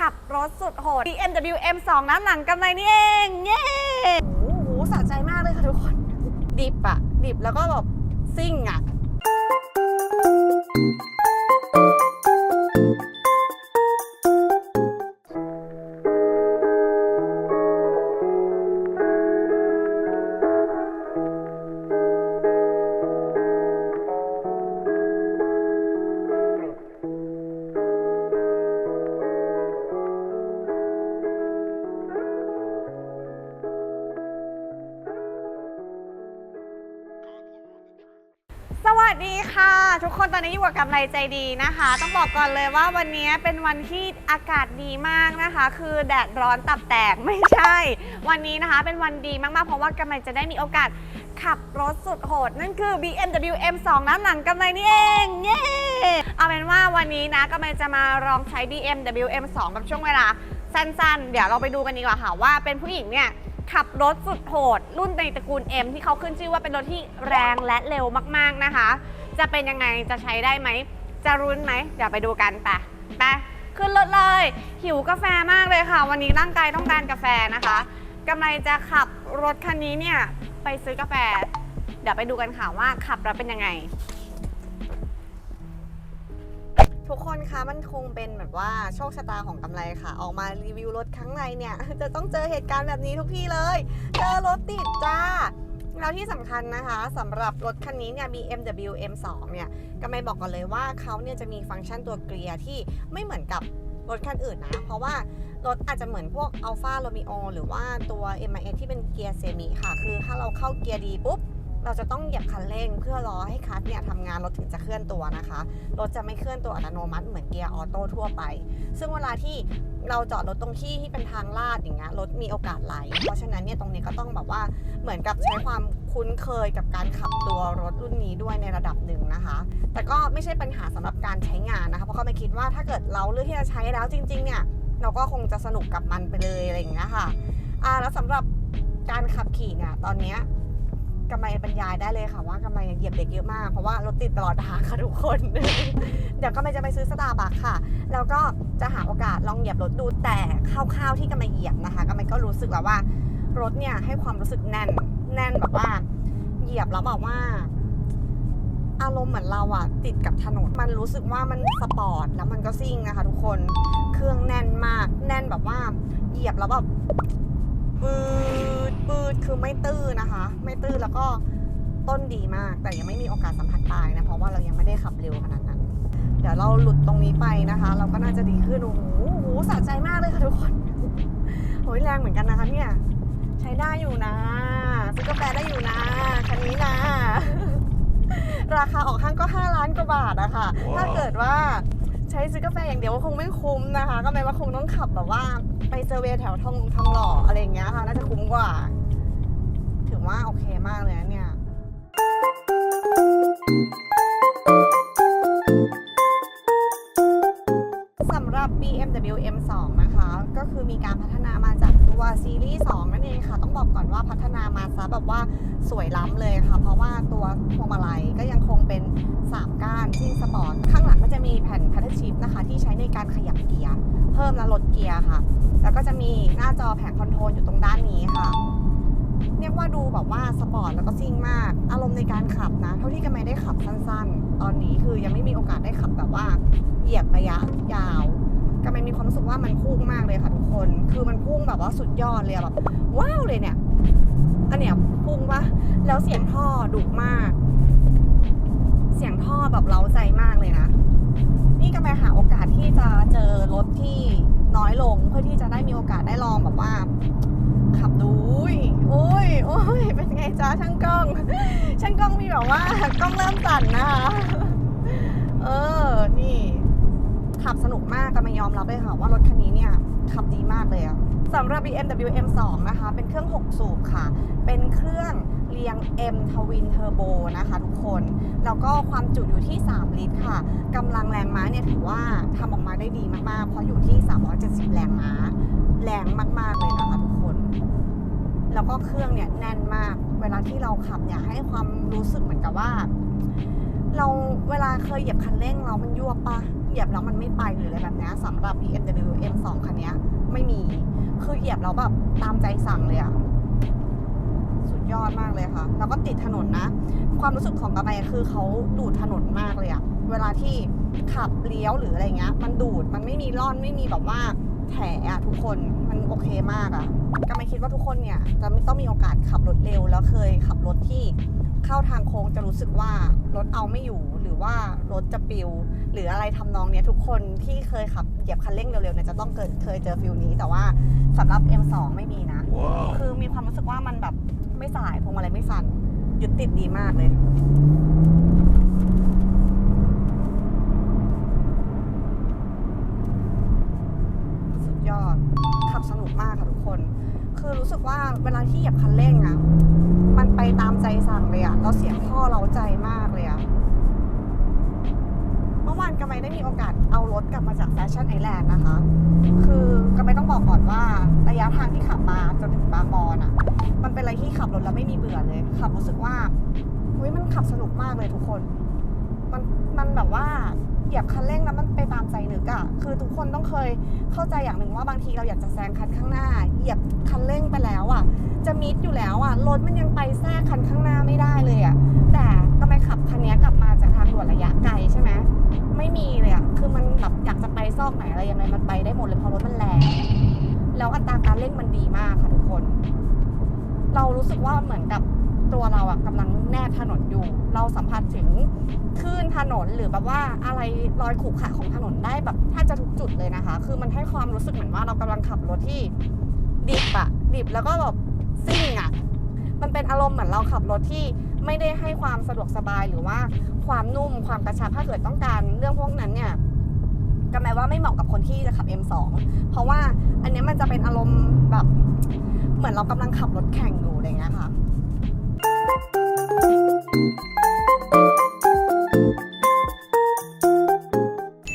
ขับรถสุดโหด BMW M2 น้ำหนังกำไรนี่เองเย้โอ้โหสะใจมากเลยค่ะทุกคน ดิบอะดิบแล้วก็แบบซิ่งอะ ทุกคนตอนนี้อยู่กับกำไรใจดีนะคะ ต้องบอกก่อนเลยว่าวันนี้เป็นวันที่อากาศดีมากนะคะ คือแดดร้อนตับแตกไม่ใช่ วันนี้นะคะเป็นวันดีมากๆ เพราะว่ากำไรจะได้มีโอกาสขับรถสุดโหด นั่นคือ BMW M2 น้ำหนังกำไรนี่เองเย้เอาเป็นว่าวันนี้นะกำไรจะมาลองใช้ BMW M2 กับช่วงเวลาสั้นๆ เดี๋ยวเราไปดูกันดีกว่าค่ะว่าเป็นผู้หญิงเนี่ยขับรถสุดโหด รุ่นในตระกูล M ที่เขาขึ้นชื่อว่าเป็นรถที่แรงและเร็วมากๆนะคะ จะเป็นยังไงจะใช้ได้ไหม จะรุ้นไหมเดี๋ยวไปดูกันไปไปขึ้นรถเลย หิวกาแฟมากเลยค่ะ วันนี้ร่างกายต้องการกาแฟนะคะกำไรจะขับรถคันนี้เนี่ยไปซื้อกาแฟ เดี๋ยวไปดูกันค่ะว่าขับแล้วเป็นยังไง ทุกคนคะมันคงเป็นแบบว่าโชคชะตาของกำไรค่ะ ออกมารีวิวรถครั้งในเนี่ย จะต้องเจอเหตุการณ์แบบนี้ทุกที่เลย เจอรถติดจ้า แล้วที่สำคัญนะคะสำหรับรถคันนี้เนี่ย BMW M2 เนี่ยกำไมบอกก่อนเลยว่าเขาเนี่ยจะมีฟังก์ชันตัวเกียร์ที่ไม่เหมือนกับรถคันอื่นนะ เพราะว่ารถอาจจะเหมือนพวก Alfa Romeo หรือว่าตัว m i s ที่เป็นเกียร์เซมิค่ะ คือถ้าเราเข้าเกียร์ดีปุ๊บ เราจะต้องเหยียบคันเร่งเพื่อรอให้คลัตช์เนี่ยทำงานรถถึงจะเคลื่อนตัวนะคะ รถจะไม่เคลื่อนตัวอัตโนมัติเหมือนเกียร์ออโต้ทั่วไป ซึ่งเวลาที่เราจอดรถตรงที่ที่เป็นทางลาดอย่างเงี้ยรถมีโอกาสไหล เพราะฉะนั้นเนี่ยตรงนี้ก็ต้องแบบว่าเหมือนกับใช้ความคุ้นเคยกับการขับตัวรถรุ่นนี้ด้วยในระดับหนึ่งนะคะ แต่ก็ไม่ใช่ปัญหาสำหรับการใช้งานนะคะ เพราะเขาไม่คิดว่าถ้าเกิดเราเลือกที่จะใช้แล้วจริง ๆ เนี่ยเราก็คงจะสนุกกับมันไปเลยอะไรอย่างเงี้ยค่ะอ่าแล้วสำหรับการขับขี่เนี่ยตอนเนี้ย กำไมบรรยายได้เลยค่ะว่ากำไมเหยียบเบรกเยอะมาก เพราะว่ารถติดตลอดทางค่ะทุกคน เดี๋ยวกำไมจะไปซื้อสตาร์บัคค่ะ แล้วก็จะหาโอกาสลองเหยียบรถดูแต่คร่าวๆที่กำไมเหยียบนะคะกำไมก็รู้สึกแล้วว่ารถเนี่ยให้ความรู้สึกแน่นแน่นแบบว่า เหยียบแล้วแบบว่า อารมณ์เหมือนเราอะติดกับถนนมันรู้สึกว่ามันสปอร์ตแล้วมันก็ซิ่งนะคะ ทุกคนเครื่องแน่นมาก แน่นแบบว่า เหยียบแล้วแบบ ปืดปืดคือไม่ตื้อนะคะ ไม่ตื้อแล้วก็ต้นดีมาก แต่ยังไม่มีโอกาสสัมผัสปลายนะ เพราะว่าเรายังไม่ได้ขับเร็วขนาดนั้น เดี๋ยวเราหลุดตรงนี้ไปนะคะ เราก็น่าจะดีขึ้น โอ้โหโอ้โหสะใจมากเลยค่ะทุกคนโอ้ยแรงเหมือนกันนะคะเนี่ย ใช้ได้อยู่นะซื้อกาแฟได้อยู่นะ คันนี้นะ ราคาออกห้างก็ 5 ล้านกว่าบาทอะค่ะ ถ้าเกิดว่า ใช้ซื้อกาแฟอย่างเดียวก็คงไม่คุ้มนะคะ ก็หมายว่าคงต้องขับแบบว่าไปเซอร์เวย์แถวทองทองหล่ออะไรอย่างเงี้ยค่ะ น่าจะคุ้มกว่า ถือว่าโอเคมากเลยนะเนี่ย บ BMW M2 นะคะ ก็คือมีการพัฒนามาจากตัวซีรีส์2นั่นเองค่ะ ต้องบอกก่อนว่าพัฒนามาซะแบบว่าสวยล้ำเลยค่ะ เพราะว่าตัวพวงมาลัยก็ยังคงเป็น 3 ก้านซิ่งสปอร์ต ข้างหลังก็จะมีแผ่นพัทชิปนะคะ ที่ใช้ในการขยับเกียร์ เพิ่มและลดเกียร์ค่ะ แล้วก็จะมีหน้าจอแผงคอนโทรลอยู่ตรงด้านนี้ค่ะเรียกว่าดูแบบว่าสปอร์ตแล้วก็ซิ่งมาก อารมณ์ในการขับนะ เท่าที่กันไม่ได้ขับสั้นๆ ตอนนี้คือยังไม่มีโอกาสได้ขับแบบว่าเหยียบระยะยาว กำลังมีความรู้สึกว่ามันพุ่งมากเลยค่ะทุกคน คือมันพุ่งแบบว่าสุดยอดเลยแบบว้าวเลยเนี่ย อันเนี้ยพุ่งปะแล้วเสียงท่อดุมาก เสียงท่อแบบเล้าใจมากเลยนะ นี่กำลังหาโอกาสที่จะเจอรถที่น้อยลงเพื่อที่จะได้มีโอกาสได้ลองแบบว่าขับดูอุ้ยอุ้ยอุ้ยเป็นไงจ้าช่างกล้อง ช่างกล้องมีแบบว่ากล้องเริ่มสั่นนะคะ เออ นี่ ขับสนุกมากก็ไม่ยอมรับเลยค่ะว่ารถคันนี้เนี่ยขับดีมากเลยอะสำหรับ BMW M2 นะคะ เป็นเครื่อง 6 สูบค่ะ เป็นเครื่องเรียง M Twin Turbo นะคะทุกคน แล้วก็ความจุอยู่ที่ 3 ลิตรค่ะกำลังแรงม้าเนี่ยถือว่าทำออกมาได้ดีมากๆ เพราะอยู่ที่ 370 แรงม้า แรงมากๆเลยนะคะทุกคน แล้วก็เครื่องเนี่ยแน่นมาก เวลาที่เราขับเนี่ยให้ความรู้สึกเหมือนกับว่า เราเวลาเคยเหยียบคันเร่งเรามันยัวปะ เหยียบแล้วมันไม่ไปหรืออะไรแบบนี้สำหรับ BMW M2 คันนี้ไม่มี คือเหยียบแล้วแบบตามใจสั่งเลยอะสุดยอดมากเลยค่ะ แล้วก็ติดถนนนะ ความรู้สึกของกระไมคือเขาดูดถนนมากเลยอะเวลาที่ขับเลี้ยวหรืออะไรเงี้ย มันดูดมันไม่มีร่อนไม่มีแบบว่าแถอะทุกคนมันโอเคมากอะกระไมคิดว่าทุกคนเนี่ยจะไม่ต้องมีโอกาสขับรถเร็วแล้วเคยขับรถที่เข้าทางโค้งจะรู้สึกว่ารถเอาไม่อยู่ ว่ารถจะปิว หรืออะไรทำนองเนี้ยทุกคนที่เคยขับเหยียบคันเร่งเร็วๆเนี่ยจะต้องเกิดเคยเจอฟิลนี้ แต่ว่าสำหรับ M2 ไม่มีนะคือมีความรู้สึกว่ามันแบบไม่สายพวงมาลัยไม่สั่นยึดติดดีมากเลยสุดยอดขับสนุกมากค่ะทุกคน คือรู้สึกว่าเวลาที่เหยียบคันเร่งอะมันไปตามใจสั่งเลยอะแล้วเสียงพ่อเราใจมากเลยอะเมื่อ วานกำไมได้มีโอกาสเอารถกลับมาจากแฟชั่นไอแลนด์นะคะ คือกำไมต้องบอกก่อนว่าระยะทางที่ขับมาจนถึงบางบอนอะ มันเป็นอะไรที่ขับรถแล้วไม่มีเบื่อเลย ขับรู้สึกว่าเฮ้ยมันขับสนุกมากเลยทุกคน มันมันแบบว่าเหยียบคันเร่งแล้วมันไปตามใจนึกอะคือทุกคนต้องเคยเข้าใจอย่างหนึ่งว่าบางทีเราอยากจะแซงคันข้างหน้า เหยียบคันเร่งไปแล้วอะจะมิดอยู่แล้วอะรถมันยังไปแทรกคันข้างหน้าไม่ได้เลยอะแต่ทำไมขับคันนี้กลับมาจากทางด่วนระยะไกลใช่ไหมมีเลยอะคือมันแบบอยากจะไปซ อกไหนอะไรยังไงมันไปได้หมดเลยเพราะรถมันแรงแล้วอัตราการเร่งมันดีมากค่ะทุกคน เรารู้สึกว่าเหมือนกับตัวเราอะกำลังแนบถนนอยู่ เราสัมผัสถึงคลื่นถนนหรือแบบว่าอะไรรอยขรุขระของถนนได้แบบแทบจะทุกจุดเลยนะคะ คือมันให้ความรู้สึกเหมือนว่าเรากำลังขับรถที่ดิบอะดิบแล้วก็แบบซิ่งอะมันเป็นอารมณ์เหมือนเราขับรถที่ไม่ได้ให้ความสะดวกสบายหรือว่าความนุ่มความกระชับถ้าเกิดต้องการเรื่องพวกนั้นเนี่ย ก็หมายว่าไม่เหมาะกับคนที่จะขับ M2 เพราะว่าอันนี้มันจะเป็นอารมณ์แบบเหมือนเรากำลังขับรถแข่งอยู่อะไรอย่างเงี้ยค่ะ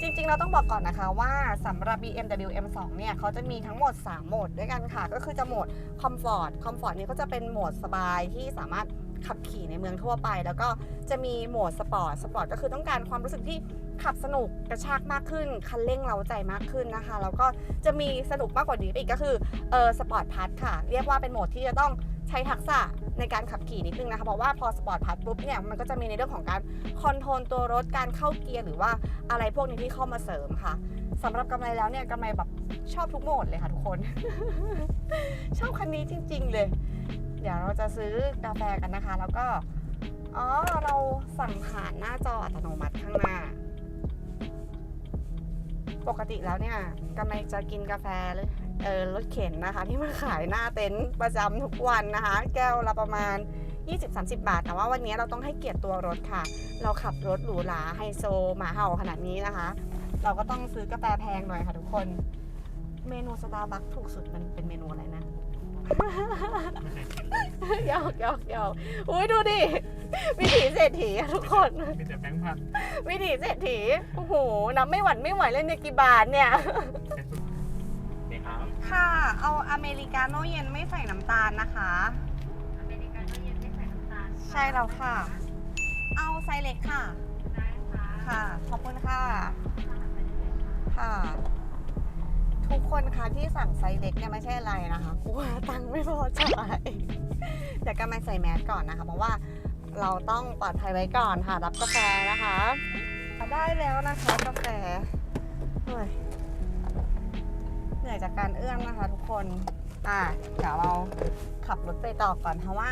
จริงๆเราต้องบอกก่อนนะคะว่าสำหรับ BMW M2 เนี่ยเขาจะมีทั้งหมด 3 โหมดด้วยกันค่ะ ก็คือจะโหมด Comfort Comfort นี้ก็จะเป็นโหมดสบายที่สามารถขับขี่ในเมืองทั่วไป แล้วก็จะมีโหมดสปอร์ตสปอร์ตก็คือต้องการความรู้สึกที่ ขับสนุกกระชากมากขึ้น คันเร่งเราใจมากขึ้นนะคะ แล้วก็จะมีสนุกมากกว่านี้อีกก็คือเออสปอร์ตพัทค่ะ เรียกว่าเป็นโหมดที่จะต้องใช้ทักษะในการขับขี่นิดนึงนะคะ เพราะว่าพอสปอร์ตพัทปุ๊บเนี่ยมันก็จะมีในเรื่องของการคอนโทรลตัวรถการเข้าเกียร์หรือว่าอะไรพวกนี้ที่เข้ามาเสริมค่ะสำหรับกำไรแล้วเนี่ยกำไรแบบชอบทุกโหมดเลยค่ะทุกคน ชอบคันนี้จริง ๆ เลย เดี๋ยวเราจะซื้อกาแฟกันนะคะ แล้วก็อ๋อเราสั่งผ่านหน้าจออัตโนมัติข้างหน้า ปกติแล้วเนี่ยกำไมจะกินกาแฟเลยเออรถเข็นนะคะ ที่มาขายหน้าเต็นท์ประจำทุกวันนะคะ แก้วละประมาณ 20-30 บาท แต่ว่าวันนี้เราต้องให้เกียรติตัวรถค่ะ เราขับรถหรูหราไฮโซหมาเห่าขนาดนี้นะคะ เราก็ต้องซื้อกาแฟแพงหน่อยค่ะทุกคน เมนูสตาร์บัคถูกสุดมันเป็นเมนูอะไรนะ หยอกหยอกหยอกอุ้ยดูดิวิถีเศรษฐีอะทุกคน มีแต่แบงค์พันวิถีเศรษฐี โอ้โห นับไม่หวั่นไม่ไหวเลยเนี่ยกี่บาทเนี่ย นี่ครับค่ะ เอาอเมริกาโน่เย็นไม่ใส่น้ำตาลนะคะ อเมริกาโน่เย็นไม่ใส่น้ำตาลใช่แล้วค่ะ เอาไซส์เล็กค่ะ ได้ค่ะ ค่ะ ขอบคุณค่ะ ค่ะ ทุกคนคะที่สั่งไซส์เล็กเนี่ยไม่ใช่อะไรนะคะกลัวตังค์ไม่พอจ่ายเดี๋ยวกันมาใส่แมสก่อนนะคะ เพราะว่าเราต้องปลอดภัยไว้ก่อนค่ะ รับกาแฟนะคะได้แล้วนะคะกาแฟเหนื่อยเหนื่อยจากการเอื้อมนะคะ ทุกคนอะเดี๋ยวเราขับรถไปต่อก่อนเพราะว่า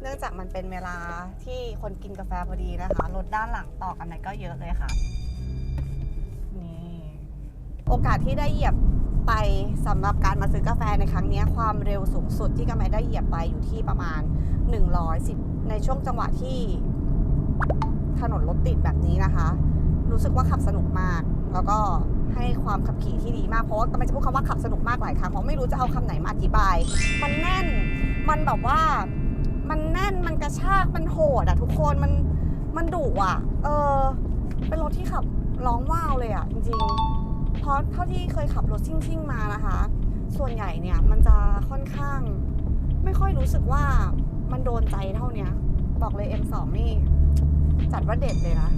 เนื่องจากมันเป็นเวลาที่คนกินกาแฟพอดีนะคะรถด้านหลังต่อกันไหนก็เยอะเลยค่ะ โอกาสที่ได้เหยียบไปสำหรับการมาซื้อกาแฟในครั้งนี้ความเร็วสูงสุดที่กำไมได้เหยียบไปอยู่ที่ประมาณ 110 ในช่วงจังหวะที่ถนนรถติดแบบนี้นะคะ รู้สึกว่าขับสนุกมาก แล้วก็ให้ความขับขี่ที่ดีมากเพราะว่ากำลังจะพูดคำว่าขับสนุกมากหลายครั้งเพราะไม่รู้จะเอาคำไหนมาอธิบาย มันแน่นมันแบบว่ามันแน่นมันกระชากมันโหดอะทุกคนมันมันดุอะเออเป็นรถที่ขับร้องว้าวเลยอะจริงๆ เพราะเท่าที่เคยขับรถซิ่งๆมานะคะ ส่วนใหญ่เนี่ยมันจะค่อนข้าง ไม่ค่อยรู้สึกว่ามันโดนใจเท่าเนี้ย บอกเลย M2 นี่ จัดว่าเด็ดเลยนะ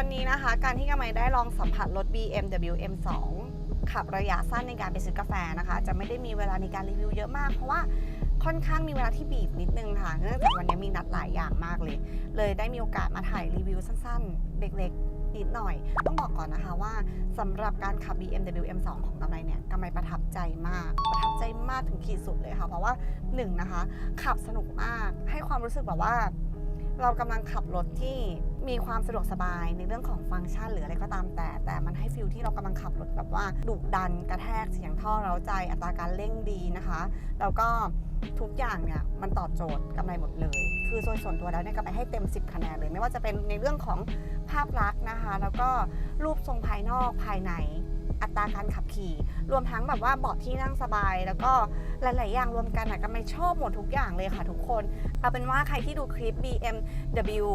อนี้นะคะ การที่กำไมได้ลองสัมผัสรถ BMW M2 ขับระยะสั้นในการไปซื้อกาแฟนะคะ จะไม่ได้มีเวลาในการรีวิวเยอะมากเพราะว่า ค่อนข้างมีเวลาที่บีบนิดนึงค่ะ เนื่องจากวันนี้มีนัดหลายอย่างมากเลย เลยได้มีโอกาสมาถ่ายรีวิวสั้นๆ เล็กๆ นิดหน่อย ต้องบอกก่อนนะคะว่าสำหรับการขับ BMW M2 ของกำไรเนี่ยกำไรประทับใจมาก ประทับใจมากถึงขีดสุดเลยค่ะ เพราะว่าหนึ่งนะคะ ขับสนุกมาก ให้ความรู้สึกแบบว่า เรากำลังขับรถที่มีความสะดวกสบายในเรื่องของฟังก์ชันหรืออะไรก็ตามแต่ แต่มันให้ฟิลที่เรากำลังขับรถแบบว่าดุดันกระแทกเสียงท่อเราใจอัตราการเร่งดีนะคะแล้วก็ทุกอย่างเนี่ยมันตอบโจทย์กำไรหมดเลย คือโดยส่วนตัวแล้วเนี่ยกำไรให้เต็ม 10 คะแนนเลย ไม่ว่าจะเป็นในเรื่องของภาพลักษณ์นะคะ แล้วก็รูปทรงภายนอกภายใน อัตราการขับขี่ รวมทั้งแบบว่าเบาะที่นั่งสบาย แล้วก็หลาย ๆ อย่างรวมกันอะกำไรชอบหมดทุกอย่างเลยค่ะทุกคน เอาเป็นว่าใครที่ดูคลิป BMW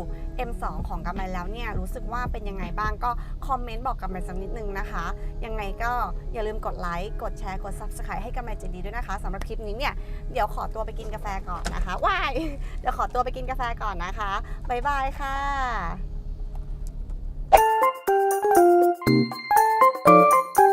M2 ของกำไรแล้วเนี่ยรู้สึกว่าเป็นยังไงบ้างก็คอมเมนต์บอกกำไรสักนิดนึงนะคะ ยังไงก็อย่าลืมกดไลค์กดแชร์กด Subscribe ให้กำไรใจดีด้วยนะคะสำหรับคลิปนี้เนี่ยเดี๋ยวขอตัวไปกินกาแฟก่อนนะคะว้ายเดี๋ยวขอตัวไปกินกาแฟก่อนนะคะบ๊ายบายค่ะ Música